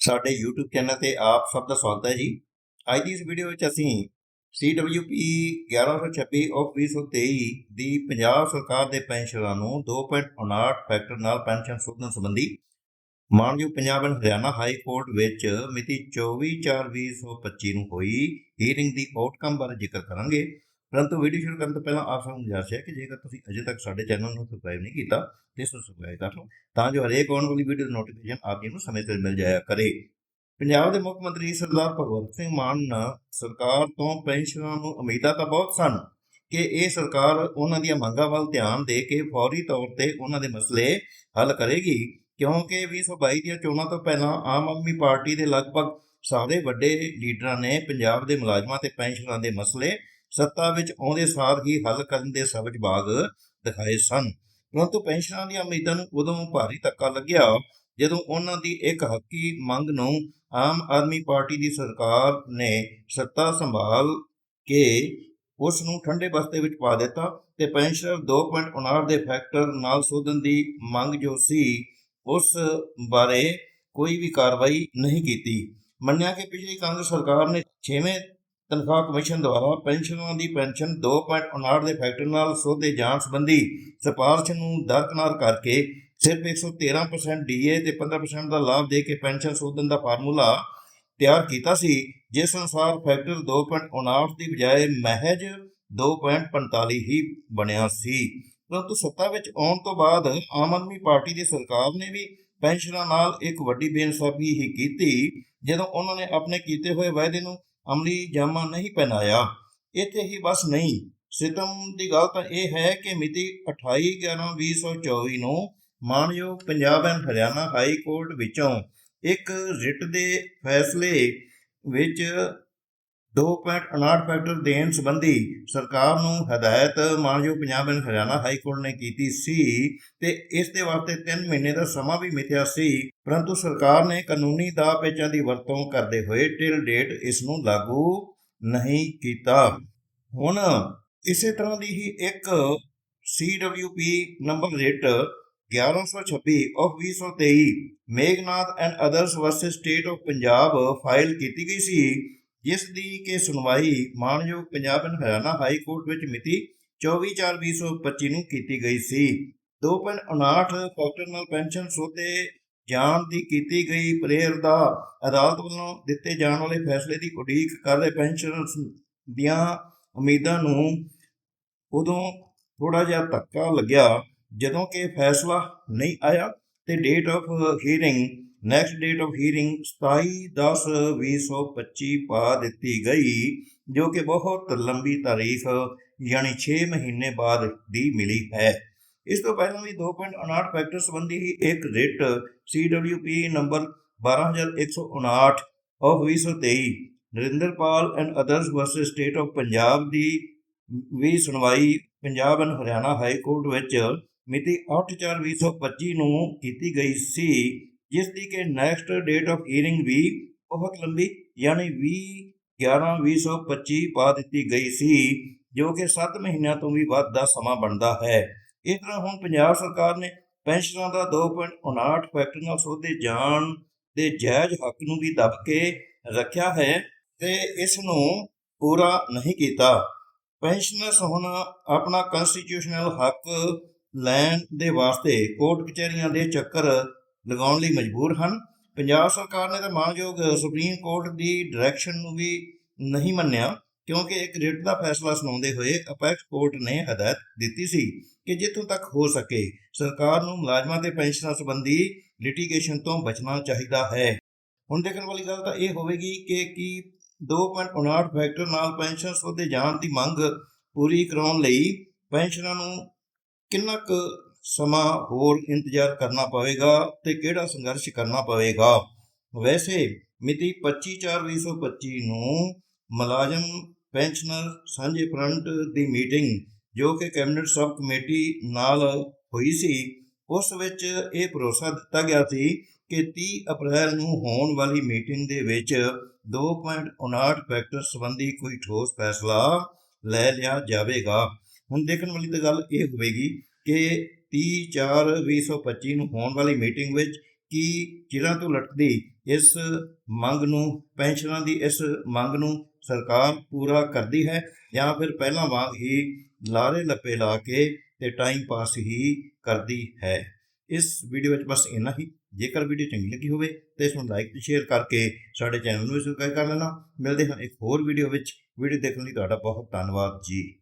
ਸਾਡੇ YouTube channel ਤੇ ਆਪ ਸਭ ਦਾ ਸਵਾਗਤ ਹੈ ਜੀ। ਅੱਜ ਦੀ ਇਸ ਵੀਡੀਓ ਵਿੱਚ ਅਸੀਂ CWP 1126 ਆਫ 2023 ਦੀ ਪੰਜਾਬ ਸਰਕਾਰ ਦੇ ਪੈਨਸ਼ਨਰਾਂ ਨੂੰ 2.59 ਫੈਕਟਰ ਨਾਲ ਪੈਨਸ਼ਨ ਸੁਧਨ ਸੰਬੰਧੀ ਮਾਨਯੋਗ Punjab and Haryana high court ਵਿੱਚ ਮਿਤੀ 24/4/2025 ਨੂੰ ਹੋਈ ਹੀਅਰਿੰਗ ਦੀ ਆਊਟਕਮ ਬਾਰੇ ਜ਼ਿਕਰ ਕਰਾਂਗੇ। ਪਰੰਤੂ ਵੀਡੀਓ ਸ਼ੁਰੂ ਕਰਨ ਤੋਂ ਪਹਿਲਾਂ ਆਪ ਸਭ ਨੂੰ ਗੁਜ਼ਾਰਿਸ਼ ਹੈ ਕਿ ਜੇਕਰ ਤੁਸੀਂ ਅਜੇ ਤੱਕ ਸਾਡੇ ਚੈਨਲ ਨੂੰ ਸਬਸਕ੍ਰਾਈਬ ਨਹੀਂ ਕੀਤਾ, ਤੇ ਇਸ ਨੂੰ ਸਬਸਕ੍ਰਾਈਬ ਕਰ ਲਓ, ਤਾਂ ਜੋ ਹਰੇਕ ਆਉਣ ਵਾਲੀ ਵੀਡੀਓ ਦੀ ਨੋਟੀਫਿਕੇਸ਼ਨ ਆਪ ਜੀ ਨੂੰ ਸਮੇਂ ਸਿਰ ਮਿਲ ਜਾਇਆ ਕਰੇ। ਪੰਜਾਬ ਦੇ ਮੁੱਖ ਮੰਤਰੀ ਸਰਦਾਰ ਭਗਵੰਤ ਸਿੰਘ ਮਾਨ ਸਰਕਾਰ ਤੋਂ ਪੈਨਸ਼ਨਰਾਂ ਨੂੰ ਉਮੀਦਾਂ ਤਾਂ ਬਹੁਤ ਸਨ ਕਿ ਇਹ ਸਰਕਾਰ ਉਹਨਾਂ ਦੀਆਂ ਮੰਗਾਂ ਵੱਲ ਧਿਆਨ ਦੇ ਕੇ ਫੌਰੀ ਤੌਰ ਤੇ ਉਹਨਾਂ ਦੇ ਮਸਲੇ ਹੱਲ ਕਰੇਗੀ, ਕਿਉਂਕਿ 2022 ਦੀਆਂ ਚੋਣਾਂ ਤੋਂ ਪਹਿਲਾਂ ਆਮ ਆਦਮੀ ਪਾਰਟੀ ਦੇ ਲਗਭਗ ਸਾਰੇ ਵੱਡੇ ਲੀਡਰਾਂ ਨੇ ਪੰਜਾਬ ਦੇ ਮੁਲਾਜ਼ਮਾਂ ਤੇ ਪੈਨਸ਼ਨਰਾਂ ਦੇ ਮਸਲੇ ਸੱਤਾ ਵਿੱਚ ਆਉਂਦੇ ਸਾਰ ਹੀ ਹੱਲ ਕਰਨ ਦੇ ਸਬਜ ਬਾਗ ਦਿਖਾਏ ਸਨ। ਪਰੰਤੂ ਪੈਨਸ਼ਨਰਾਂ ਦੀਆਂ ਉਮੀਦਾਂ ਨੂੰ ਉਦੋਂ ਭਾਰੀ ਧੱਕਾ ਲੱਗਿਆ ਜਦੋਂ ਉਹਨਾਂ ਦੀ ਇੱਕ ਹੱਕੀ ਮੰਗ ਨੂੰ ਆਮ ਆਦਮੀ ਪਾਰਟੀ ਦੀ ਸਰਕਾਰ ਨੇ ਸੱਤਾ ਸੰਭਾਲ ਕੇ ਉਸ ਨੂੰ ਠੰਡੇ ਬਸਤੇ ਵਿੱਚ ਪਾ ਦਿੱਤਾ ਤੇ ਪੈਨਸ਼ਨਰ 2.59 ਦੇ ਫੈਕਟਰ ਨਾਲ ਸੋਧਣ ਦੀ ਮੰਗ ਜੋ ਸੀ, ਉਸ ਬਾਰੇ ਕੋਈ ਵੀ ਕਾਰਵਾਈ ਨਹੀਂ ਕੀਤੀ। ਮੰਨਿਆ ਕਿ ਪਿਛਲੀ ਕਾਂਗਰਸ ਸਰਕਾਰ ਨੇ 6ਵੇਂ ਤਨਖਾਹ ਕਮਿਸ਼ਨ ਦੁਆਰਾ ਪੈਨਸ਼ਨਰਾਂ ਦੀ ਪੈਨਸ਼ਨ 2.59 ਦੇ ਫੈਕਟਰ ਨਾਲ ਸੋਧੇ ਜਾਣ ਸੰਬੰਧੀ ਸਿਫਾਰਸ਼ ਨੂੰ ਦਰਕਨਾਰ ਕਰਕੇ ਸਿਰਫ 113% ਡੀਏ ਤੇ 15% ਦਾ ਲਾਭ ਦੇ ਕੇ ਪੈਨਸ਼ਨ ਸੋਧਣ ਦਾ ਫਾਰਮੂਲਾ ਤਿਆਰ ਕੀਤਾ ਸੀ, ਜਿਸ ਅਨੁਸਾਰ ਫੈਕਟਰ 2.59 ਦੀ ਬਜਾਏ ਮਹਿਜ 2.45 ਹੀ ਬਣਿਆ ਸੀ। ਪਰੰਤੂ ਸੱਤਾ ਵਿੱਚ ਆਉਣ ਤੋਂ ਬਾਅਦ ਆਮ ਆਦਮੀ ਪਾਰਟੀ ਦੀ ਸਰਕਾਰ ਨੇ ਵੀ ਪੈਨਸ਼ਨਰਾਂ ਨਾਲ ਇੱਕ ਵੱਡੀ ਬੇਇਨਸਾਫੀ ਹੀ ਕੀਤੀ, ਜਦੋਂ ਉਹਨਾਂ ਨੇ ਆਪਣੇ ਕੀਤੇ ਹੋਏ ਵਾਅਦੇ ਨੂੰ ਅਮਲੀ ਜਾਮਾ ਨਹੀਂ ਪਹਿਨਾਇਆ। ਇੱਥੇ ਹੀ ਬਸ ਨਹੀਂ। ਸਿਤਮ ਦੀ ਗੱਲ ਤਾਂ ਇਹ ਹੈ ਕਿ ਮਿਤੀ 28/11/2024 ਨੂੰ ਮਾਨਯੋਗ Punjab and Haryana high court ਵਿੱਚੋਂ ਇੱਕ ਰਿਟ ਦੇ ਫੈਸਲੇ ਵਿੱਚ 2.59 ਫੈਕਟਰ ਦੇਣ ਸੰਬੰਧੀ ਸਰਕਾਰ ਨੂੰ ਹਦਾਇਤ, ਮਾਨਯੋਗ Punjab and Haryana high court ਨੇ ਕੀਤੀ ਸੀ ਤੇ ਇਸ ਦੇ ਵਾਸਤੇ 3 ਮਹੀਨੇ ਦਾ ਸਮਾਂ ਵੀ ਮਿਥਿਆ ਸੀ। ਪਰੰਤੂ ਸਰਕਾਰ ਨੇ ਕਾਨੂੰਨੀ ਦਾਅ ਪੇਚਾਂ ਦੀ ਵਰਤੋਂ ਕਰਦੇ ਹੋਏ ਟਿਲ ਡੇਟ ਇਸ ਨੂੰ ਲਾਗੂ ਨਹੀਂ ਕੀਤਾ। ਹੁਣ ਇਸੇ ਤਰ੍ਹਾਂ ਦੀ ਹੀ ਇੱਕ CWP ਨੰਬਰ ਰੇਟ 1126 of 2023 Meghnath and others versus state of Punjab file ਕੀਤੀ ਗਈ ਸੀ। ਜਿਸ ਦੀ ਕਿ ਸੁਣਵਾਈ ਮਾਨਯੋਗ Punjab and Haryana high court ਵਿੱਚ ਮਿਤੀ 24/4/2025 ਨੂੰ ਕੀਤੀ ਗਈ ਸੀ। 2.59 ਫੈਕਟਰ ਨਾਲ ਪੈਨਸ਼ਨ ਸੋਧੇ ਜਾਣ ਦੀ ਕੀਤੀ ਗਈ ਪ੍ਰੇਰ ਦਾ ਅਦਾਲਤ ਵੱਲੋਂ ਦਿੱਤੇ ਜਾਣ ਵਾਲੇ ਫੈਸਲੇ ਦੀ ਉਡੀਕ ਕਰ ਰਹੇ ਪੈਨਸ਼ਨਰਸ ਦੀਆਂ ਉਮੀਦਾਂ ਨੂੰ ਉਦੋਂ ਥੋੜਾ ਜਿਹਾ ਧੱਕਾ ਲੱਗਿਆ ਜਦੋਂ ਕਿ ਫੈਸਲਾ ਨਹੀਂ ਆਇਆ ਤੇ date of hearing next date of hearing 27/10/2025 ਪਾ ਦਿੱਤੀ ਗਈ, ਜੋ ਕਿ ਬਹੁਤ ਲੰਬੀ ਤਾਰੀਖ ਯਾਨੀ 6 ਮਹੀਨੇ ਬਾਅਦ ਦੀ ਮਿਲੀ ਹੈ। ਇਸ ਤੋਂ ਪਹਿਲਾਂ ਵੀ 2.59 ਫੈਕਟਰ ਸੰਬੰਧੀ ਹੀ ਇੱਕ writ CWP number 12159 of 2023 Narinderpal and others versus state of Punjab ਦੀ ਵੀ ਸੁਣਵਾਈ Punjab and Haryana high court ਵਿੱਚ ਮਿਤੀ 8/4/2025 ਨੂੰ ਕੀਤੀ ਗਈ ਸੀ। ਜਿਸ ਦੀ ਕਿ ਨੈਕਸਟ ਡੇਟ ਆਫ ਹੀਅਰਿੰਗ ਵੀ ਬਹੁਤ ਲੰਬੀ ਯਾਨੀ 20/11/2025 ਪਾ ਦਿੱਤੀ ਗਈ ਸੀ, ਜੋ ਕਿ 7 ਮਹੀਨਿਆਂ ਤੋਂ ਵੀ ਵੱਧ ਦਾ ਸਮਾਂ ਬਣਦਾ ਹੈ। ਇਸ ਤਰ੍ਹਾਂ ਹੁਣ ਪੰਜਾਬ ਸਰਕਾਰ ਨੇ ਪੈਨਸ਼ਨਾਂ ਦਾ 2.59 ਫੈਕਟਰ ਨਾਲ ਸੋਧੇ ਜਾਣ ਦੇ ਜਾਇਜ਼ ਹੱਕ ਨੂੰ ਵੀ ਦੱਬ ਕੇ ਰੱਖਿਆ ਹੈ ਤੇ ਇਸ ਨੂੰ ਪੂਰਾ ਨਹੀਂ ਕੀਤਾ। ਪੈਨਸ਼ਨਰਸ ਹੁਣ ਆਪਣਾ ਕਨਸਟੀਟਿਊਸ਼ਨਲ ਹੱਕ ਲੈਣ ਦੇ ਵਾਸਤੇ ਕੋਰਟ ਕਚਹਿਰੀਆਂ ਦੇ ਚੱਕਰ ਲਗਾਉਣ ਲਈ ਮਜਬੂਰ ਹਨ। ਪੰਜਾਬ ਸਰਕਾਰ ਨੇ ਤਾਂ ਮਾਨਯੋਗ ਸੁਪਰੀਮ ਕੋਰਟ ਦੀ ਡਾਇਰੈਕਸ਼ਨ ਨੂੰ ਵੀ ਨਹੀਂ ਮੰਨਿਆ, ਕਿਉਂਕਿ ਇੱਕ ਰਿਟ ਦਾ ਫੈਸਲਾ ਸੁਣਾਉਂਦੇ ਹੋਏ ਅਪੈਕਸ ਕੋਰਟ ਨੇ ਹਦਾਇਤ ਦਿੱਤੀ ਸੀ ਕਿ ਜਿੱਥੋਂ ਤੱਕ ਹੋ ਸਕੇ, ਸਰਕਾਰ ਨੂੰ ਮੁਲਾਜ਼ਮਾਂ ਤੇ ਪੈਨਸ਼ਨਾਂ ਸੰਬੰਧੀ ਲਿਟੀਗੇਸ਼ਨ ਤੋਂ ਬਚਣਾ ਚਾਹੀਦਾ ਹੈ। ਹੁਣ ਦੇਖਣ ਵਾਲੀ ਗੱਲ ਤਾਂ ਇਹ ਹੋਵੇਗੀ ਕਿ ਕੀ 2.59 ਫੈਕਟਰ ਨਾਲ ਪੈਨਸ਼ਨ ਸੋਧੇ ਜਾਣ ਦੀ ਮੰਗ ਪੂਰੀ ਕਰਾਉਣ ਲਈ ਪੈਨਸ਼ਨਾਂ ਨੂੰ ਕਿੰਨਾ ਕੁ ਸਮਾਂ ਹੋਰ ਇੰਤਜ਼ਾਰ ਕਰਨਾ ਪਵੇਗਾ ਤੇ ਕਿਹੜਾ ਸੰਘਰਸ਼ ਕਰਨਾ ਪਵੇਗਾ? ਵੈਸੇ ਮਿਤੀ 25/4/2025 ਨੂੰ ਮੁਲਾਜ਼ਮ ਪੈਨਸ਼ਨਰ ਸਾਂਝੇ ਫਰੰਟ ਦੀ ਮੀਟਿੰਗ ਜੋ ਕਿ ਕੈਬਨਿਟ ਸਬ ਕਮੇਟੀ ਨਾਲ ਹੋਈ ਸੀ, ਉਸ ਵਿੱਚ ਇਹ ਭਰੋਸਾ ਦਿੱਤਾ ਗਿਆ ਸੀ ਕਿ 30 ਅਪ੍ਰੈਲ ਨੂੰ ਹੋਣ ਵਾਲੀ ਮੀਟਿੰਗ ਦੇ ਵਿੱਚ 2.59 ਫੈਕਟਰ ਸੰਬੰਧੀ ਕੋਈ ਠੋਸ ਫੈਸਲਾ ਲੈ ਲਿਆ ਜਾਵੇਗਾ। ਹੁਣ ਦੇਖਣ ਵਾਲੀ ਤਾਂ ਗੱਲ ਇਹ ਹੋਵੇਗੀ ਕਿ 30/4/2025 ਨੂੰ ਹੋਣ ਵਾਲੀ ਮੀਟਿੰਗ ਵਿੱਚ ਕੀ ਚਿਰਾਂ ਤੋਂ ਲਟਕਦੀ ਇਸ ਮੰਗ ਨੂੰ, ਪੈਨਸ਼ਨਾਂ ਦੀ ਇਸ ਮੰਗ ਨੂੰ ਸਰਕਾਰ ਪੂਰਾ ਕਰਦੀ ਹੈ ਜਾਂ ਫਿਰ ਪਹਿਲਾਂ ਵਾਂਗ ਹੀ ਲਾਰੇ ਲੱਪੇ ਲਾ ਕੇ ਤੇ ਟਾਈਮ ਪਾਸ ਹੀ ਕਰਦੀ ਹੈ। ਇਸ ਵੀਡੀਓ ਵਿੱਚ ਬਸ ਇੰਨਾ ਹੀ। ਜੇਕਰ ਵੀਡੀਓ ਚੰਗੀ ਲੱਗੀ ਹੋਵੇ ਤਾਂ ਇਸ ਨੂੰ ਲਾਈਕ ਤੇ ਸ਼ੇਅਰ ਕਰਕੇ ਸਾਡੇ ਚੈਨਲ ਨੂੰ ਵੀ ਸਬਸਕ੍ਰਾਈਬ ਕਰ ਲੈਣਾ। ਮਿਲਦੇ ਹਾਂ ਇੱਕ ਹੋਰ ਵੀਡੀਓ ਵਿੱਚ। ਵੀਡੀਓ ਦੇਖਣ ਲਈ ਤੁਹਾਡਾ ਬਹੁਤ ਧੰਨਵਾਦ ਜੀ।